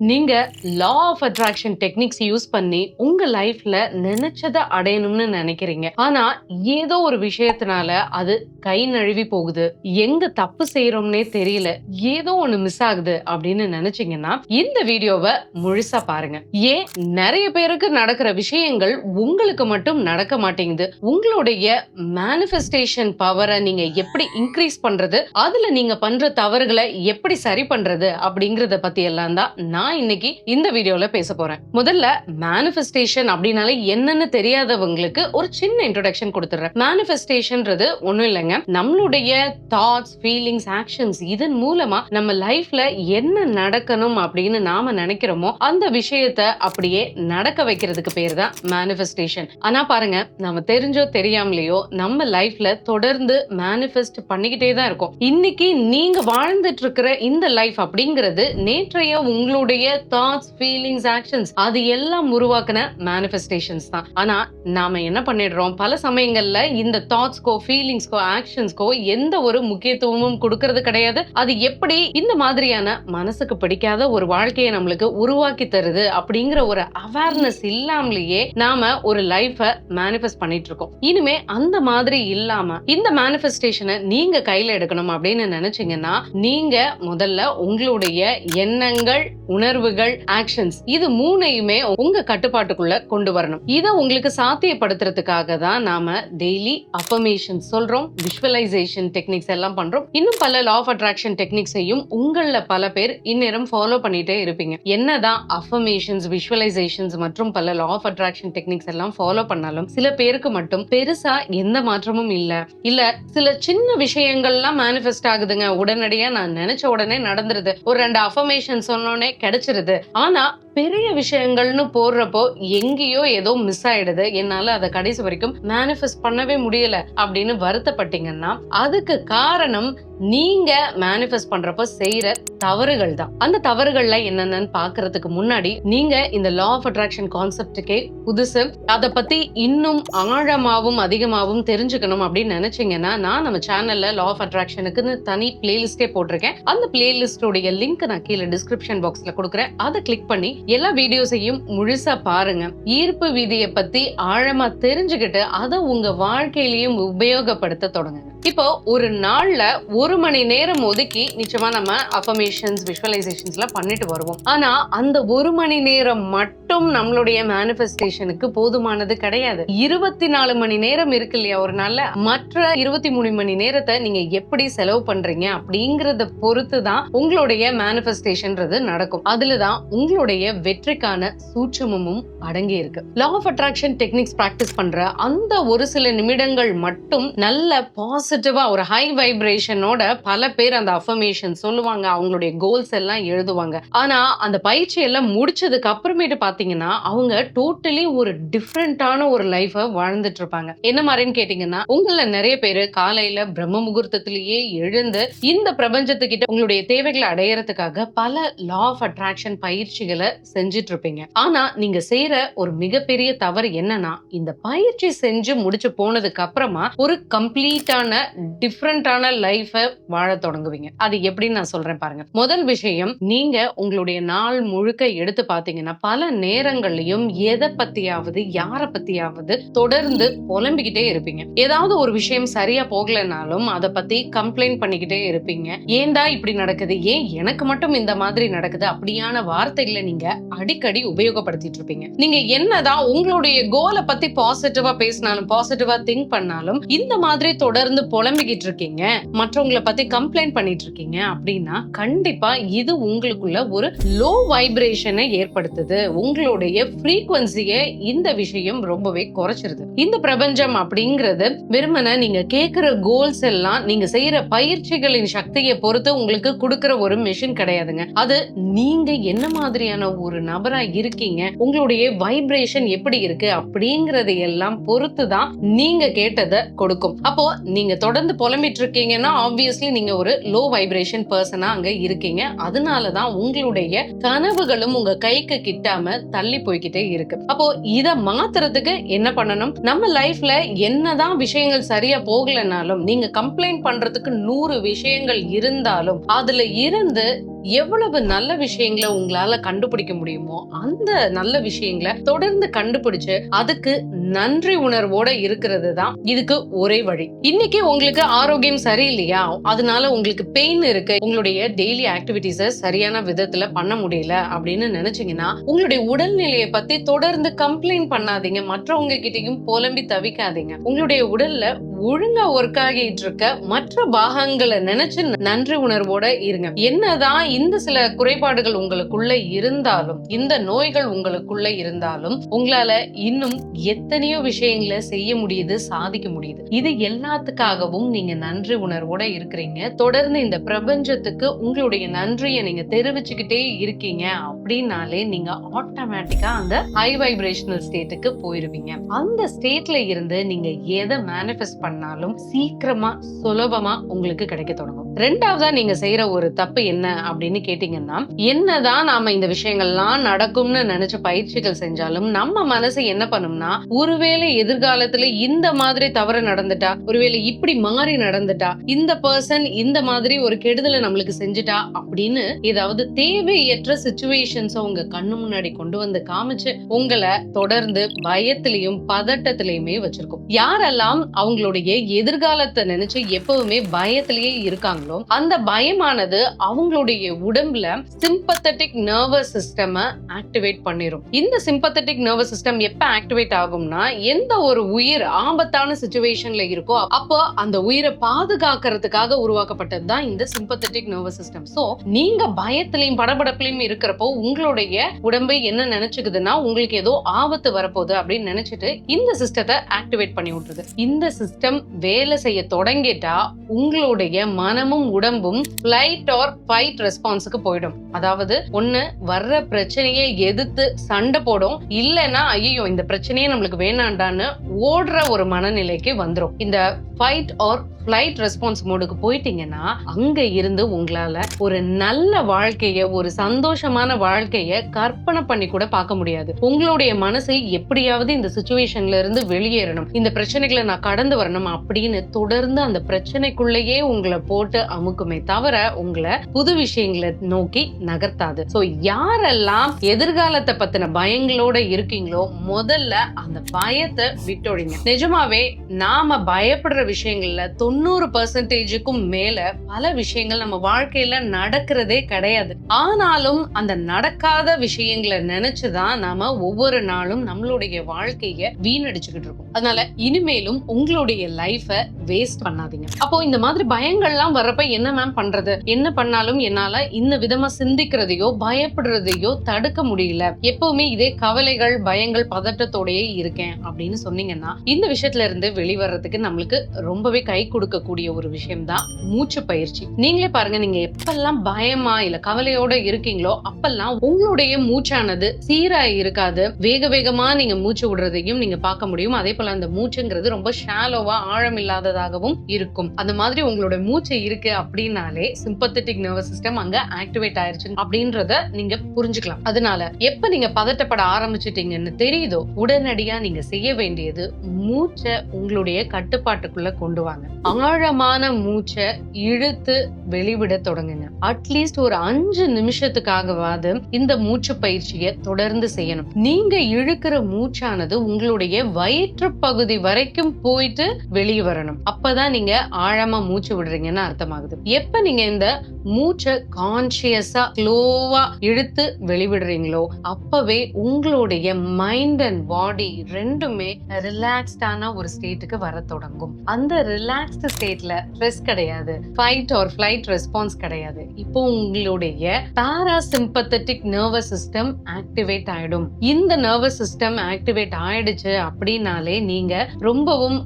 நீங்க law of attraction techniques use பண்ணி உங்க லைஃப்ல நினைச்சதை அடையணும்னு நினைக்கிறீங்க. ஆனா ஏதோ ஒரு விஷயத்தினால அது கை நழுவி போகுது. எங்க தப்பு செய்யறோம்னே தெரியல. ஏதோ ஒண்ணு மிஸ் ஆகுது அப்படின்னு நினைச்சீங்கன்னா இந்த வீடியோவை முழுசா பாருங்க. ஏன்? நிறைய பேருக்கு நடக்கிற விஷயங்கள் உங்களுக்கு மட்டும் நடக்க மாட்டேங்குது. உங்களுடைய மேனிஃபெஸ்டேஷன் பவரை நீங்க எப்படி இன்க்ரீஸ் பண்றது? அதுல நீங்க பண்ற தவறுகளை எப்படி சரி பண்றது? அப்படிங்கறத பத்தி எல்லாம் தான் நான் இன்னைக்கு இந்த வீடியோல பேச போறேன். முதல்ல மேனிஃபெஸ்டேஷன் அப்படின்னாலே என்னன்னு தெரியாதவங்களுக்கு ஒரு சின்ன இன்ட்ரோடக்ஷன் கொடுத்துறேன் மேனிஃபெஸ்டேஷன்ன்றது ஒண்ணும் இல்லைங்க. நம்மளுடைய தாட்ஸ் ஃபீலிங்ஸ் ஆக்ஷன்ஸ் இதன் மூலமா நம்ம லைஃப்ல என்ன நடக்கணும் அப்படின்னு நாம நினைக்கிறோமோ அந்த விஷயத்த அப்படியே நடக்க வைக்கிறதுக்கு பேர் தான் மேனிஃபெஸ்டேஷன் ஆனா பாருங்க நம்ம தெரிஞ்சோ தெரியாமலையோ நம்ம லைஃப்ல தொடர்ந்து மேனிஃபெஸ்ட் பண்ணிக்கிட்டே தான் இருக்கும். இன்னைக்கு நீங்க வாழ்ந்துட்டு இருக்கிற இந்த லைஃப் அப்படிங்கிறது நேற்றைய உங்களுடைய தாட்ஸ் ஃபீலிங்ஸ் ஆக்ஷன்ஸ் அது எல்லாம் உருவாக்குன மேனிஃபெஸ்டேஷன்ஸ் தான். ஆனா நாம என்ன பண்ணிடுறோம்? பல சமயங்கள்ல இந்த தாட்ஸ்க்கோ ஃபீலிங்ஸ்க்கோ ஆக்ஷன்ஸ்க்கோ எந்த ஒரு முக்கியத்துவமும் கொடுக்கறது கிடையாது. அது எப்படி இந்த மாதிரியான மனசுக்கு பிடிக்காத ஒரு வாழ்க்கையை நம்மளுக்கு உருவாக்கி தருது அப்படிங்கிற ஒரு அவேர்னஸ் இல்லாமலேயே நாம ஒரு லைஃபை மேனிஃபெஸ்ட் பண்ணிட்டு இருக்கோம் இனிமே அந்த மாதிரி இல்லாம இந்த மேனிஃபெஸ்டேஷனை நீங்க கையில எடுக்கணும் அப்படின்னு நினைச்சீங்கன்னா நீங்க முதல்ல உங்களுடைய எண்ணங்கள் உணர்வுகள் ஆக்ஷன்ஸ் இது மூணையுமே உங்க கட்டுப்பாட்டுக்குள்ள கொண்டு வரணும். இதை உங்களுக்கு சாத்தியப்படுத்துறதுக்காக தான் நாம டெய்லி அஃபர்மேஷன் சொல்றோம் விஷுவலைசேஷன் டெக்னிக்ஸ் எல்லாம் பண்றோம். இன்னும் பல லா ஆஃப் அட்ராக்ஷன் டெக்னிக்ஸையும் உங்கள பல பேர் இந்நேரம் ஃபாலோ பண்ணிட்டே இருப்பீங்க. என்னதான் அஃபர்மேஷன்ஸ் விஷுவலைசேஷன்ஸ் மற்றும் பல லா ஆஃப் அட்ராக்ஷன் டெக்னிக்ஸ் எல்லாம் ஃபாலோ பண்ணாலும் சில பேருக்கு மட்டும் பெருசா எந்த மாற்றமும் இல்ல. இல்ல சில சின்ன விஷயங்கள்லாம் மேனிஃபெஸ்ட் ஆகுதுங்க. உடனடியா நான் நினைச்ச உடனே நடந்துருது. ஒரு ரெண்டு அஃபர்மேஷன் சொன்னோடனே கிடைச்சிருது ஆனா பெரிய விஷயங்கள்னு போடுறப்போ எங்கேயோ ஏதோ மிஸ் ஆயிடுது. என்னால அதை கடைசி வரைக்கும் மேனிஃபெஸ்ட் பண்ணவே முடியல அப்படின்னு வருத்தப்பட்டீங்கன்னா அதுக்கு காரணம் நீங்க மேனிஃபெஸ்ட் பண்றப்போ செய்யற தவறுகள் தான். அந்த தவறுகள்ல என்னென்னு பாக்குறதுக்கு முன்னாடி நீங்க இந்த லா ஆஃப் அட்ராக்ஷன் கான்செப்டுக்கே புதுசு. அதை பத்தி இன்னும் ஆழமாவும் அதிகமாவும் தெரிஞ்சுக்கணும் அப்படின்னு நினைச்சீங்கன்னா நான் நம்ம சேனல்ல லா ஆஃப் அட்ராக்ஷனுக்குன்னு தனி பிளேலிஸ்டே போட்டிருக்கேன். அந்த பிளேலிஸ்டோடைய லிங்க் நான் கீழே டிஸ்கிரிப்ஷன் பாக்ஸ்ல கொடுக்குறேன். அதை கிளிக் பண்ணி எல்லா வீடியோஸையும் முழுசா பாருங்க. ஈர்ப்பு விதியை பத்தி ஆழமா தெரிஞ்சுக்கிட்டு அதை உங்க வாழ்க்கையிலையும் உபயோகப்படுத்த தொடங்குங்க. இப்போ ஒரு நாள்ல ஒரு மணி நேரம் ஒதுக்கி நிச்சயமா நம்ம அஃபர்மேஷன்ஸ் விஷுவலைசேஷன்ஸ்ல பண்ணிட்டு வருவோம். ஆனா அந்த ஒரு மணி நேரம் மட்டும் நம்மளுடைய மேனிஃபெஸ்டேஷனுக்கு போதுமானது கிடையாது. இருபத்தி நாலு மணி நேரம் இருக்கு இல்லையா ஒரு நாள்ல? மற்ற இருபத்தி மூணு மணி நேரத்தை நீங்க எப்படி செலவு பண்றீங்க அப்படிங்கறத பொறுத்து தான் உங்களுடைய மேனிஃபெஸ்டேஷன்ன்றது நடக்கும். அதுலதான் உங்களுடைய வெற்றிக்கான சூட்சமும் அடங்கி இருக்கு law of attraction techniques practice பண்ற அந்த ஒரு சில நிமிடங்கள் மட்டும் நல்ல பாசிட்டிவா ஒரு ஹை வைப்ரேஷனோட பல பேர் அந்த அஃபர்மேஷன் சொல்லுவாங்க அவங்களுடைய கோல்ஸ் எல்லாம் எழுதுவாங்க. ஆனா அந்த பயிற்சி எல்லாம் முடிச்சதுக்கு அப்புறமேட்டு பாத்தீங்கன்னா அவங்க டோட்டலி ஒரு டிஃப்ரெண்டான ஒரு லைஃப வாழ்ந்துட்டு இருப்பாங்க. என்ன மாதிரின்னு கேட்டீங்கன்னா உங்கள நிறைய பேர் காலையில பிரம்ம முகூர்த்தத்திலேயே எழுந்து இந்த பிரபஞ்சத்துக்கிட்ட உங்களுடைய தேவைகளை அடையறதுக்காக பல லா ஆஃப் அட்ராக்ஷன் பயிற்சிகளை செஞ்சுட்டு இருப்பீங்க ஆனா நீங்க செய்யற ஒரு மிகப்பெரிய தவறு என்னன்னா இந்த பயிற்சி செஞ்சு முடிச்சு போனதுக்கு அப்புறமா ஒரு கம்ப்ளீட்டான டிஃப்ரெண்டான லைஃப வாழ தொடங்குவீங்க. அது எப்படின்னு நான் சொல்றேன் பாருங்க. முதல் விஷயம் நீங்க உங்களுடைய நாள் முழுக்க எடுத்து பாத்தீங்கன்னா பல நேரங்கள்லயும் எதை பத்தியாவது யார பத்தியாவது தொடர்ந்து புலம்பிக்கிட்டே இருப்பீங்க. ஏதாவது ஒரு விஷயம் சரியா போகலைனாலும் அதை பத்தி கம்ப்ளைண்ட் பண்ணிக்கிட்டே இருப்பீங்க. ஏன்டா இப்படி நடக்குது? ஏன் எனக்கு மட்டும் இந்த மாதிரி நடக்குது? அப்படியான வார்த்தைகளை நீங்க அடிக்கடி உபயோகப்படுத்திட்டு இருப்பீங்க நீங்க என்னதான் உங்களுடைய கோலை பத்தி பாசிட்டிவா பேசினாலும் பாசிட்டிவா திங்க் பண்ணாலும் இந்த மாதிரி தொடர்ந்து புலம்பிக்கிட்டு இருக்கீங்க மற்றவங்கள பத்தி கம்ப்ளைண்ட் பண்ணிட்டு இருக்கீங்க அப்படின்னா கண்டிப்பா இது உங்களுக்குள்ள ஒரு லோ வைப்ரேஷனை ஏற்படுத்துது. உங்களுடைய ஃப்ரீக்வன்சியை இந்த விஷயம் ரொம்பவே குறைச்சிருது. இந்த பிரபஞ்சம் அப்படிங்கிறது வெறுமனே நீங்க கேட்கிற கோல்ஸ் எல்லாம் நீங்க செய்யற பயிற்சிகளின் சக்தியை பொறுத்து உங்களுக்கு கொடுக்கிற ஒரு மெஷின் கிடையாதுங்க. அது நீ நீங்க என்ன மாதிரியான ஒரு நபரா இருக்கீங்க? உங்களுடைய வைப்ரேஷன் எப்படி இருக்கு? அப்படிங்கறது எல்லாம் பொறுத்து தான் நீங்க கேட்டதை கொடுக்கும். அப்போ நீங்க தொடர்ந்து புலம்பிட்டு இருக்கீங்கன்னா ஆப்வியஸ்லி நீங்க ஒரு லோ வைப்ரேஷன் பர்சனா அங்க இருக்கீங்க. அதனாலதான் உங்களுடைய கனவுகளும் உங்க கைக்கு கிட்டாம தள்ளி போய்கிட்டே இருக்கு. அப்போ இத மாத்துறதுக்கு என்ன பண்ணணும்? நம்ம லைஃப்ல என்னதான் விஷயங்கள் சரியா போகலனாலும் நீங்க கம்ப்ளைண்ட் பண்றதுக்கு நூறு விஷயங்கள் இருந்தாலும் அதுல இருந்து எவ்வளவு நல்ல விஷயங்களை உங்களால கண்டுபிடிக்க முடியுமோ அந்த நல்ல விஷயங்களை தொடர்ந்து கண்டுபிடிச்சு அதுக்கு நன்றி உணர்வோட இருக்கிறது தான் இதுக்கு ஒரே வழி. இன்னைக்கு உங்களுக்கு ஆரோக்கியம் சரியில்லையா? அதனால உங்களுக்கு பெயின் இருக்கு. உங்களுடைய டெய்லி ஆக்டிவிட்டிஸ சரியான விதத்துல பண்ண முடியல அப்படின்னு நினைச்சீங்கன்னா உங்களுடைய உடல்நிலையை பத்தி தொடர்ந்து கம்ப்ளைண்ட் பண்ணாதீங்க. மற்றவங்க கிட்டையும் புலம்பி தவிக்காதீங்க. உங்களுடைய உடல்ல ஒழுங்கா ஒர்க் ஆகிட்டு இருக்க மற்ற பாகங்களை நினைச்சு நன்றி உணர்வோட இருங்க. என்னதான் இந்த சில குறைபாடுகள் உங்களுக்குள்ள இருந்தாலும் இந்த நோய்கள் உங்களுக்குள்ள இருந்தாலும் உங்களால இன்னும் எத்தனையோ விஷயங்களை செய்ய முடியுது சாதிக்க முடியுது. இது எல்லாத்துக்காகவும் நீங்க நன்றி உணர்வோட இருக்கிறீங்க. தொடர்ந்து இந்த பிரபஞ்சத்துக்கு உங்களுடைய நன்றியை நீங்க தெரிவிச்சுக்கிட்டே இருக்கீங்க அப்படின்னாலே நீங்க ஆட்டோமேட்டிக்கா அந்த ஹை வைப்ரேஷனல் ஸ்டேட்டுக்கு போயிருவீங்க. அந்த ஸ்டேட்ல இருந்து நீங்க எதை மேனிஃபெஸ்ட் பண்ணாலும் சீக்கிரமா சுலபமா உங்களுக்கு கிடைக்க தொடங்கும். ரெண்டாவதா நீங்க செய்யற ஒரு தப்பு என்ன அப்படின்னு கேட்டீங்கன்னா என்னதான் நாம இந்த விஷயங்கள்லாம் நடக்கும்னு நினைச்ச பயிற்சிகள் செஞ்சாலும் நம்ம மனசு என்ன பண்ணும்னா ஒருவேளை எதிர்காலத்துல இந்த மாதிரி தவறு நடந்துட்டா ஒருவேளை இப்படி மாறி நடந்துட்டா இந்த பர்சன் இந்த மாதிரி ஒரு கெடுதலை நம்மளுக்கு செஞ்சுட்டா அப்படின்னு ஏதாவது தேவையற்ற சுச்சுவேஷன்ஸ் உங்க கண்ணு முன்னாடி கொண்டு வந்து காமிச்சு உங்களை தொடர்ந்து பயத்திலையும் பதட்டத்திலையுமே வச்சிருக்கும். யாரெல்லாம் அவங்களோட அவங்களுடைய எதிர்காலத்தை நினைச்சு எப்பவுமே பயத்திலேயே இருக்காங்களோ அந்த பயமானது அவங்களுடைய உடம்புல சிம்பத்தட்டிக் நர்வஸ் சிஸ்டம் ஆக்டிவேட் பண்ணிரும். இந்த சிம்பத்தட்டிக் நர்வஸ் சிஸ்டம் எப்ப ஆக்டிவேட் ஆகும்னா எந்த ஒரு உயிர் ஆபத்தான சுச்சுவேஷன்ல இருக்கோ அப்போ அந்த உயிரை பாதுகாக்கிறதுக்காக உருவாக்கப்பட்டது தான் இந்த சிம்பத்தட்டிக் நர்வஸ் சிஸ்டம் சோ நீங்க பயத்திலையும் படபடப்புலையும் இருக்கிறப்போ உங்களுடைய உடம்பு என்ன நினைச்சுக்குதுன்னா உங்களுக்கு ஏதோ ஆபத்து வரப்போகுது அப்படின்னு நினைச்சிட்டு இந்த சிஸ்டத்தை ஆக்டிவேட் பண்ணி விட்டுருது. இந்த சிஸ்டம் வேலை செய்ய தொடங்கிட்டா உங்களுடைய மனமும் உடம்பும் ஃபிளைட் ஆர் ஃபைட் ரெஸ்பான்ஸுக்கு போயிடும். அதாவது ஒண்ணு வர்ற பிரச்சனையை எதிர்த்து சண்டை போடும். இல்லைன்னா ஐயோ இந்த பிரச்சனையே நம்மளுக்கு வேணாண்டான்னு ஓடுற ஒரு மனநிலைக்கு வந்துடும் இந்த ஃபைட் ஆர் ஃபிளைட் ரெஸ்பான்ஸ் மோடுக்கு போயிட்டீங்கன்னா அங்க இருந்து உங்களால ஒரு நல்ல வாழ்க்கைய ஒரு சந்தோஷமான வாழ்க்கைய கற்பனை பண்ணி கூட பார்க்க முடியாது. உங்களுடைய மனசு எப்படியாவது இந்த சுச்சுவேஷன்ல இருந்து வெளியேறணும். இந்த பிரச்சனைகளை நான் கடந்து வரணும். அப்படின்னு தொடர்ந்து அந்த பிரச்சனைக்குள்ளேயே உங்களை போட்டு அமுக்குமே தவிர உங்களை புது விஷயங்களை நோக்கி நகர்த்தாது. ஸோ யாரெல்லாம் எதிர்காலத்தை பத்தின பயங்களோட இருக்கீங்களோ முதல்ல அந்த பயத்தை விட்டொழிங்க நிஜமாவே நாம பயப்படுற விஷயங்கள்ல தொண்ணூறு பர்சன்டேஜுக்கும் மேல பல விஷயங்கள் நம்ம வாழ்க்கையில நடக்கிறதே கிடையாது. ஆனாலும் அந்த நடக்காத விஷயங்களை நினைச்சுதான் நாம ஒவ்வொரு நாளும் நம்மளுடைய வாழ்க்கைய வீணடிச்சுக்கிட்டு இருக்கோம். அதனால இனிமேலும் உங்களுடைய லைஃபை வேஸ்ட் பண்ணாதீங்க. அப்போ இந்த மாதிரி பயங்கள்லாம் வர்றப்ப என்ன மேம் பண்றது? என்ன பண்ணாலும் என்னால இந்த விதமா சிந்திக்கிறதையோ பயப்படுறதையோ தடுக்க முடியல. எப்பவுமே இதே கவலைகள் பயங்கள் பதட்டத்தோடயே இருக்கேன் அப்படின்னு சொன்னீங்கன்னா இந்த விஷயத்துல இருந்து வெளிவரதுக்கு நம்மளுக்கு ரொம்பவே கை கொடுக்கக்கூடிய ஒரு விஷயம் தான் மூச்சு பயிற்சி. நீங்களே பாருங்க நீங்க எப்பெல்லாம் பயமா இல்ல கவலையோட இருக்கீங்களோ அப்பெல்லாம் உங்களுடைய மூச்சானது சீரா இருக்காது. வேக வேகமா நீங்க மூச்சு விடுறதையும் நீங்க பார்க்க முடியும். அதே போல அந்த மூச்சுங்கிறது ரொம்ப ஷாலோவா ஆழம் இல்லாததாகவும் இருக்கும். அந்த மாதிரி உங்களோட மூச்சு இருக்கு அப்படின்னாலே சிம்பத்தட்டிக் நர்வஸ் சிஸ்டம் அங்க ஆக்டிவேட் ஆயிருச்சு அப்படின்றத நீங்க புரிஞ்சுக்கலாம். அதனால எப்ப நீங்க பதட்டப்பட ஆரம்பிச்சிட்டீங்கன்னு தெரியுதோ உடனடியா நீங்க செய்ய வேண்டியது மூச்சை உங்களுடைய கட்டுப்பாட்டுக்குள்ள கொண்டு வாங்க. ஆழமான மூச்சை இழுத்து வெளிவிட தொடங்குங்க. அட்லீஸ்ட் ஒரு அஞ்சு நிமிஷத்துக்காகவாது இந்த மூச்சு பயிற்சியை தொடர்ந்து செய்யணும். நீங்க இழுக்கிற மூச்சானது உங்களுடைய வயிற்று பகுதி வரைக்கும் போயிட்டு வெளியே வரணும். அப்பதான் நீங்க ஆழமா மூச்சு விடுறீங்கன்னு அர்த்தமாகுது. எப்ப நீங்க இந்த மூச்சை கான்சியஸா ஸ்லோவா இழுத்து வெளிவிடுறீங்களோ அப்பவே உங்களுடைய மைண்ட் அண்ட் பாடி ரெண்டுமே ரிலாக்ஸ்டான ஒரு ஸ்டேட்டுக்கு வர தொடங்கும். அந்த ரிலாக்ஸ்டு ஸ்டேட்ல ஸ்ட்ரெஸ் கிடையாது. ஃபைட் ஆர் ஃபிளைட் ரெஸ்பான்ஸ் கிடையாது. இப்போ உங்களுடைய பாராசிம்பத்தட்டிக் நர்வஸ் சிஸ்டம் ஆக்டிவேட் ஆயிடும். இந்த நர்வஸ் சிஸ்டம் ஆக்டிவேட் ஆயிடுச்சு அப்படின்னாலே நீங்க ரொம்பவும்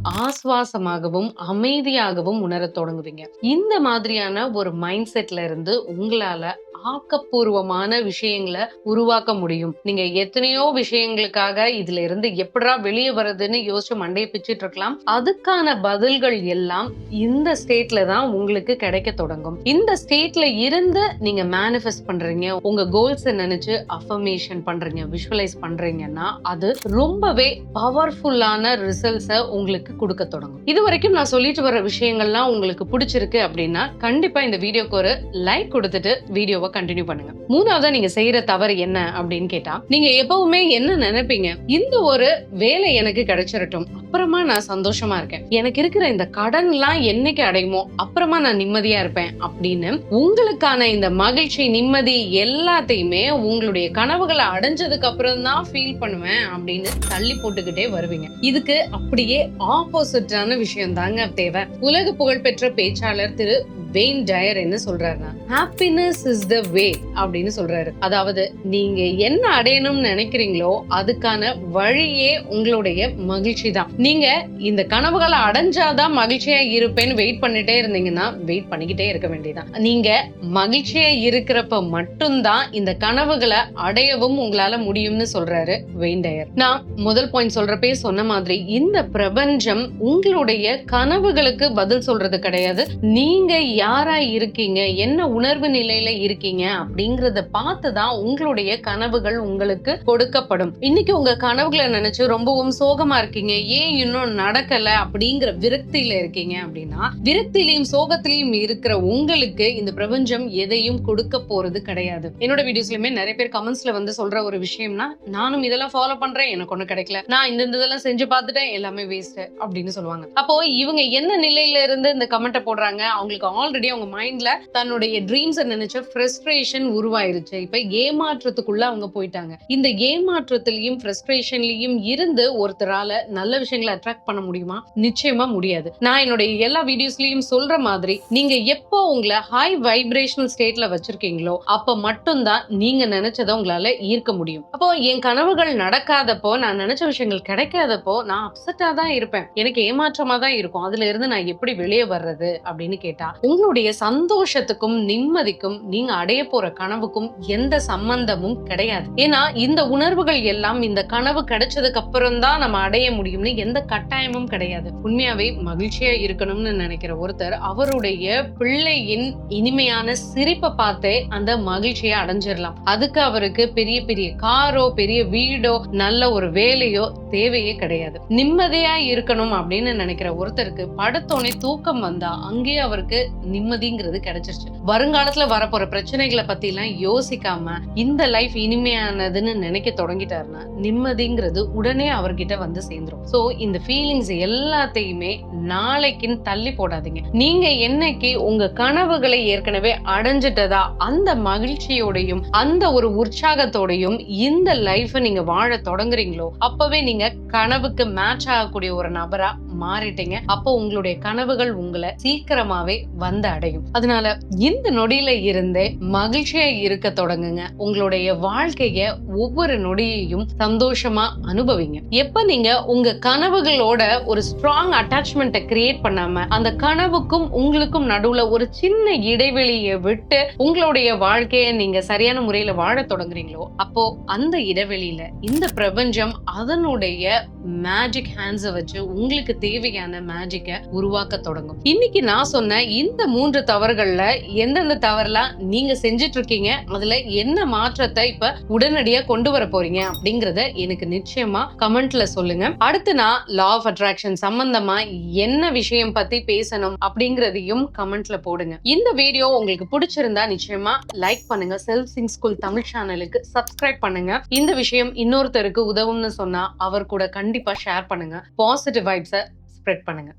ஆஸ்வாசமாகவும் அமைதியாகவும் உணரத் தொடங்குவீங்க. இந்த மாதிரியான ஒரு மைண்ட் செட்ல இருந்து உங்களால ஆக்கப்பூர்வமான விஷயங்களை உருவாக்க முடியும். நீங்க எத்தனையோ விஷயங்களுக்காக இதுல இருந்து எப்படா வெளியே வர்றதுன்னு யோசிச்சு மண்டையை பிச்சிட்டு இருக்கலாம். அதுக்கான பதில்கள் எல்லாம் இந்த ஸ்டேட்ல தான் உங்களுக்கு கிடைக்க தொடங்கும். இந்த ஸ்டேட்ல இருந்து நீங்க மேனிஃபெஸ்ட் பண்றீங்க உங்க கோல்ஸ் நினைச்சு அஃபர்மேஷன் பண்றீங்க விஷுவலைஸ் பண்றீங்கன்னா அது ரொம்பவே பவர்ஃபுல்லான ரிசல்ட்ஸை உங்களுக்கு கொடுக்க தொடங்கும். இது வரைக்கும் நான் சொல்லிட்டு வர விஷயங்கள்லாம் உங்களுக்கு பிடிச்சிருக்கு அப்படின்னா கண்டிப்பா இந்த வீடியோக்கு ஒரு லைக் கொடுத்துட்டு வீடியோவை வீடியோவை கண்டினியூ பண்ணுங்க. மூணாவதா நீங்க செய்யற தவறு என்ன அப்படின்னு கேட்டா நீங்க எப்பவுமே என்ன நினைப்பீங்க? இந்த ஒரு வேலை எனக்கு கிடைச்சிடட்டும் அப்புறமா நான் சந்தோஷமா இருக்கேன். எனக்கு இருக்கிற இந்த கடன் எல்லாம் என்னைக்கு அடையுமோ அப்புறமா நான் நிம்மதியா இருப்பேன் அப்படின்னு உங்களுக்கான இந்த மகிழ்ச்சி நிம்மதி எல்லாத்தையுமே உங்களுடைய கனவுகளை அடைஞ்சதுக்கு அப்புறம் தான் ஃபீல் பண்ணுவேன் அப்படின்னு தள்ளி போட்டுக்கிட்டே வருவீங்க. இதுக்கு அப்படியே ஆப்போசிட்டான விஷயம் தாங்க தேவை. உலக புகழ்பெற்ற பேச்சாளர் திரு வெயின் டயர் என்ன சொல்றாருன்னா ஹாப்பினஸ் இஸ் த வே அப்படின்னு சொல்றாரு. அதாவது நீங்க என்ன அடையணும்னு நினைக்கிறீங்களோ அதுக்கான வழியே உங்களுடைய மகிழ்ச்சி தான் நீங்க இந்த கனவுகளை அடைஞ்சாதான் மகிழ்ச்சியா இருப்பேன்னு வெயிட் பண்ணிட்டே இருந்தீங்கன்னா வெயிட் பண்ணிக்கிட்டே இருக்க வேண்டியதான் நீங்க மகிழ்ச்சியா இருக்கிறப்ப மட்டும்தான் இந்த கனவுகளை அடையவும் உங்களால முடியும்னு சொல்றாரு வெயிண்டயர் நான் முதல் பாயிண்ட் சொல்றப்பே சொன்ன மாதிரி இந்த பிரபஞ்சம் உங்களுடைய கனவுகளுக்கு பதில் சொல்றது கிடையாது. நீங்க யாரா இருக்கீங்க என்ன உணர்வு நிலையில இருக்கீங்க அப்படிங்கறத பார்த்து தான் உங்களுடைய கனவுகள் உங்களுக்கு கொடுக்கப்படும். இன்னைக்கு உங்க கனவுகளை நினைச்சு ரொம்பவும் சோகமா இருக்கீங்க. ஏன் இன்னும் நடக்கல அப்படிங்கிற விரக்தியில இருக்கீங்க அப்படின்னா விரக்தியிலையும் சோகத்திலையும் இருக்கிற உங்களுக்கு இந்த பிரபஞ்சம் எதையும் கொடுக்க போறது கிடையாது. என்னோட வீடியோஸ்லயுமே நிறைய பேர் கமெண்ட்ஸ்ல வந்து சொல்ற ஒரு விஷயம்னா நானும் இதெல்லாம் ஃபாலோ பண்றேன். எனக்கு ஒண்ணு கிடைக்கல. நான் இந்த இந்த இதெல்லாம் செஞ்சு பார்த்துட்டேன். எல்லாமே வேஸ்ட் அப்படின்னு சொல்லுவாங்க. அப்போ இவங்க என்ன நிலையில இருந்து இந்த கமெண்ட்டை போடுறாங்க? அவங்களுக்கு ஆல்ரெடி அவங்க மைண்ட்ல தன்னுடைய ட்ரீம்ஸை நினைச்ச ஃப்ரஸ்ட்ரேஷன் உருவாயிருச்சு. இப்ப ஏமாற்றத்துக்குள்ள அவங்க போயிட்டாங்க. இந்த ஏமாற்றத்திலையும் ஃப்ரஸ்ட்ரேஷன்லயும் இருந்து ஒருத்தரால நல்ல விஷயங்களை அட்ராக்ட் பண்ண முடியுமா? நிச்சயமா முடியாது. நான் என்னுடைய எல்லா வீடியோஸ்லயும் சொல்ற மாதிரி நீங்க எப்போ உங்களை ஹை வைப்ரேஷனல் ஸ்டேட்ல வச்சிருக்கீங்களோ அப்ப மட்டும்தான் நீங்க நினைச்சதை உங்களால ஈர்க்க முடியும். அப்போ என் கனவுகள் நடக்காதப்போ நான் நினைச்ச விஷயங்கள் கிடைக்காதப்போ நான் அப்செட்டா தான் இருப்பேன். எனக்கு ஏமாற்றமா தான் இருக்கும். அதுல இருந்து நான் எப்படி வெளியே வர்றது அப்படின்னு கேட்டா உங்களுடைய சந்தோஷத்துக்கும் நிம்மதிக்கும் நீங்க அடைய போற கனவுக்கும் எந்த சம்பந்தமும் கிடையாது. ஏன்னா இந்த உணர்வுகள் எல்லாம் இந்த கனவு கிடைச்சதுக்கு அப்புறம் தான் நம்ம அடைய முடியும்னு எந்த கட்டாயமும் கிடையாது. உண்மையாவே மகிழ்ச்சியா இருக்கணும்னு நினைக்கிற ஒருத்தர் அவருடைய பிள்ளையின் இனிமையான சிரிப்பை பார்த்தே அந்த மகிழ்ச்சியை அடைஞ்சிடலாம் அதுக்கு அவருக்கு பெரிய பெரிய காரோ பெரிய வீடோ நல்ல ஒரு வேலையோ தேவையே கிடையாது. நிம்மதியா இருக்கணும் அப்படின்னு நினைக்கிற ஒருத்தருக்கு படத்தோனே தூக்கம் வந்தா அங்கேயே அவருக்கு நிம்மதிங்கிறது கிடைச்சிருச்சு. வருங்காலத்துல வரப்போற பிரச்சனை பிரச்சனைகளை பத்திலாம் யோசிக்காம இந்த லைஃப் இனிமையானதுன்னு நினைக்க தொடங்கிட்டாருன்னா நிம்மதிங்கிறது உடனே அவர்கிட்ட வந்து சேர்ந்துரும். சோ இந்த ஃபீலிங்ஸ் எல்லாத்தையுமே நாளைக்குன்னு தள்ளி போடாதீங்க. நீங்க என்னைக்கு உங்க கனவுகளை ஏற்கனவே அடைஞ்சிட்டதா அந்த மகிழ்ச்சியோடையும் அந்த ஒரு உற்சாகத்தோடையும் இந்த லைஃப நீங்க வாழ தொடங்குறீங்களோ அப்பவே நீங்க கனவுக்கு மேட்ச் ஆகக்கூடிய ஒரு நபரா மாறிட்டீங்க. அப்போ உங்களுடைய கனவுகள் உங்களை சீக்கிரமாவே வந்து அடையும். அதனால இந்த நொடியில இருந்தே மகிழ்ச்சியா இருக்க தொடங்குங்க. உங்களுடைய வாழ்க்கைய ஒவ்வொரு நொடியையும் சந்தோஷமா அனுபவிங்க. எப்ப நீங்க உங்க கனவுகளோட ஒரு ஸ்ட்ராங் அட்டாச்மெண்ட்டை கிரியேட் பண்ணாம அந்த கனவுக்கும் உங்களுக்கும் நடுவுல ஒரு சின்ன இடைவெளியை விட்டு உங்களுடைய வாழ்க்கையை நீங்க சரியான முறையில வாழ தொடங்குறீங்களோ அப்போ அந்த இடைவெளியில இந்த பிரபஞ்சம் அதனுடைய மேஜிக் ஹேண்ட்ஸை வச்சு உங்களுக்கு தேவையான மேஜிக்கை உருவாக்க தொடங்கும். இன்னைக்கு நான் சொன்ன இந்த மூன்று தவறுகள்ல எந்தெந்த தவறுலாம் நீங்க செஞ்சுட்டு இருக்கீங்க அதுல என்ன மாற்றத்தை இப்ப உடனடியா கொண்டு வர போறீங்க அப்படிங்கறத எனக்கு நிச்சயமா கமெண்ட்ல சொல்லுங்க. அடுத்து நான் லா ஆஃப் அட்ராக்ஷன் சம்பந்தமா என்ன விஷயம் பத்தி பேசணும் அப்படிங்கறதையும் கமெண்ட்ல போடுங்க. இந்த வீடியோ உங்களுக்கு பிடிச்சிருந்தா நிச்சயமா லைக் பண்ணுங்க. செல்ஃப் சிங் ஸ்கூல் தமிழ் சேனலுக்கு சப்ஸ்கிரைப் பண்ணுங்க. இந்த விஷயம் இன்னொருத்தருக்கு உதவும்னு சொன்னா அவர் கூட கண்டிப்பா ஷேர் பண்ணுங்க. பாசிட்டிவ் வைப்ஸை ஸ்ப்ரெட் பண்ணுங்க.